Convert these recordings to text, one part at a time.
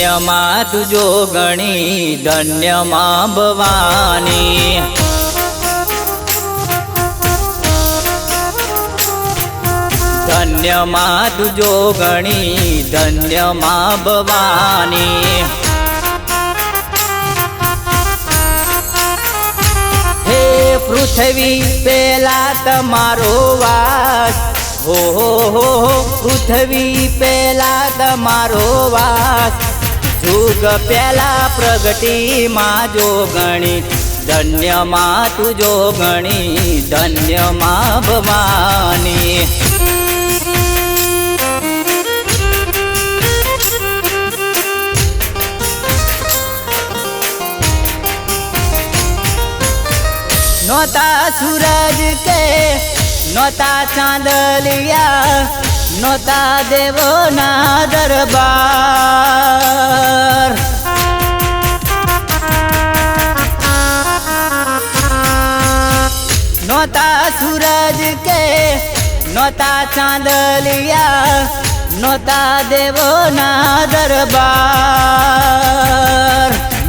ધન્યમાં તુજો ગણી ધન્યમાં ભવાની. ધન્યમાં તુજો ગણી ધન્યમાં ભવાની. હે પૃથ્વી પેલા તમારો વાસ. હો, પૃથ્વી પેલા તમારો વાસ. જુગ પેલા પ્રગટી માં જો ગણી ધન્યમાં તુજો ગણી ધન્યમાં ભવાની નોતા સૂરજ કે નોતા ચાંદલિયા નોતા દેવોના દરબાર. નોતા સૂરજ કે નોતા ચાંદલિયા નોતા દેવોના દરબાર.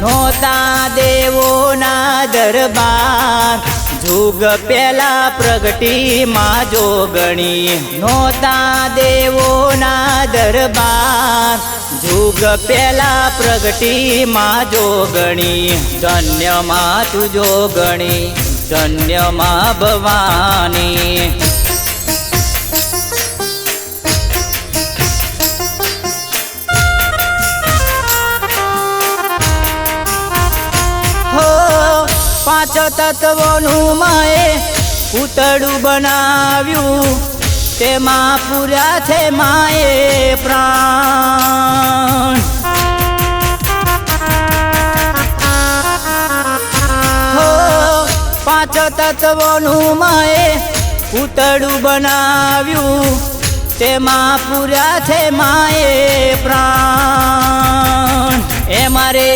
નોતા દેવોના દરબાર. જુગ પેલા પ્રગટી માં જોગણી નોતા દેવોના દરબાર. જુગ પેલા પ્રગટી માં જોગણી, ધન્યમાં તું જોગણી, ધન્યમાં ભવાની. પાંચ તત્વોનું માએ પૂતળું બનાવ્યું. તેમાં પૂર્યા છે માએ પ્રાણ. પાંચ તત્વોનું માએ પૂતળું બનાવ્યું. તેમાં પૂર્યા છે માએ પ્રાણ. એ મારે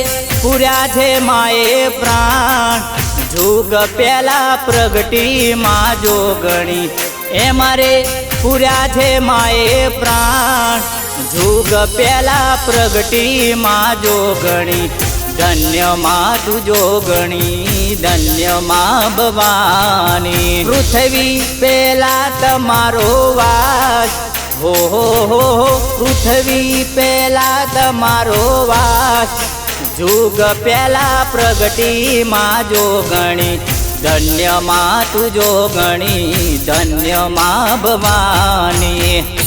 પૂર્યા છે માએ પ્રાણ. જુગ પેલા પ્રગટી માં જોગણી. એ મારે પૂર્યા છે માએ પ્રાણ. જુગ પેલા પ્રગટી માં જોગણી. ધન્યમાં તું જોગણી ધન્યમાં ભવાની. પૃથ્વી પેલા તમારો વાસ. હો હો હો, પૃથ્વી પેલા તમારો વાસ. જુગ પેલા પ્રગટી માં જોગણી ધન્યમાં તું જોગણી ધન્યમાં ભવાની.